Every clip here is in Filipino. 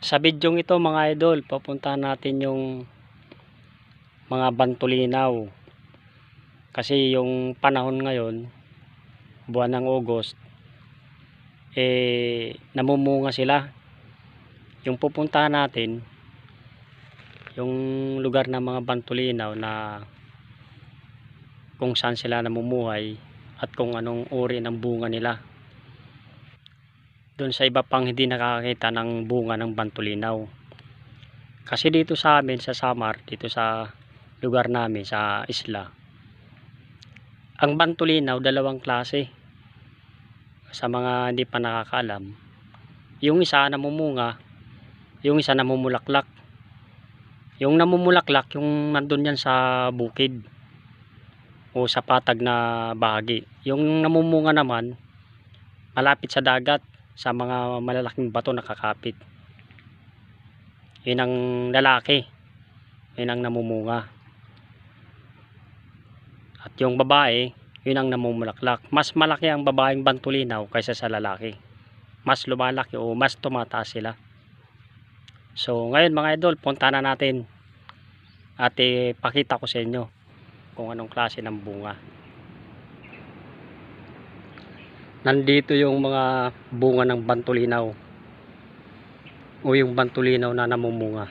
Sa bidyong ito mga idol, papuntahan natin yung mga bantulinaw. Kasi yung panahon ngayon, buwan ng August, eh namumunga sila. Yung pupuntahan natin, yung lugar ng mga bantulinaw na kung saan sila namumuhay at kung anong uri ng bunga nila doon sa iba pang hindi nakakita ng bunga ng bantulinaw. Kasi dito sa amin sa Samar, dito sa lugar namin sa isla, ang bantulinaw dalawang klase. Sa mga hindi pa nakakaalam, yung isa namumunga, yung isa namumulaklak. Yung namumulaklak, yung nandun yan sa bukid o sa patag na bahagi. Yung namumunga naman, malapit sa dagat sa mga malalaking bato na kakapit. Yun ang lalaki. Yun ang namumunga. At yung babae, yun ang namumulaklak. Mas malaki ang babaeng bantulinaw kaysa sa lalaki. Mas lumalaki o mas tumataas sila. So ngayon mga idol, punta na natin at ipakita ko sa inyo kung anong klase ng bunga. Nandito yung mga bunga ng bantulinaw. O yung bantulinaw na namumunga.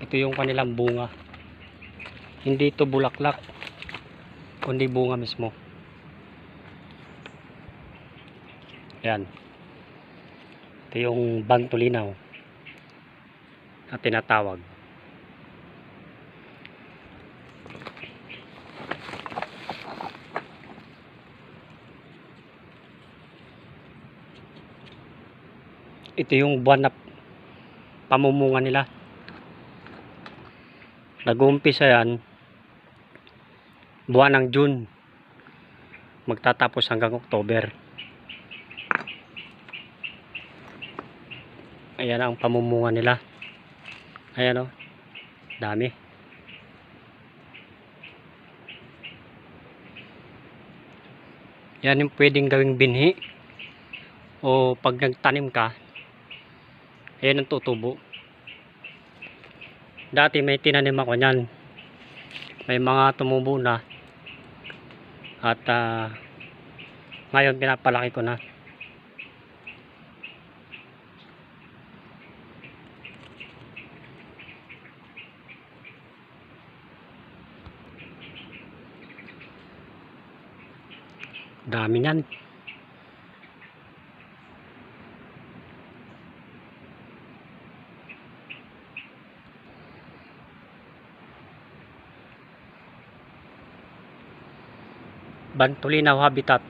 Ito yung kanilang bunga. Hindi ito bulaklak kundi bunga mismo. Yan ito yung bantulinaw na tinatawag ito yung buwan na pamumunga nila. Nag-uumpisa yan buwan ng June. Magtatapos hanggang October. Ayan ang pamumunga nila. Ayan o dami. Yan yung pwedeng gawing binhi o pag nagtanim ka ayan ang tutubo. Dati may tinanim ako nyan may mga tumubo na. At ah, ngayon pinapalaki ko na. Dami nyan bantulinaw habitat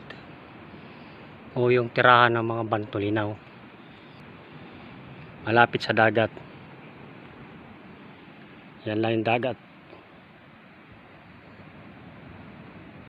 o yung tirahan ng mga bantulinaw. Malapit sa dagat. Yan lang yung dagat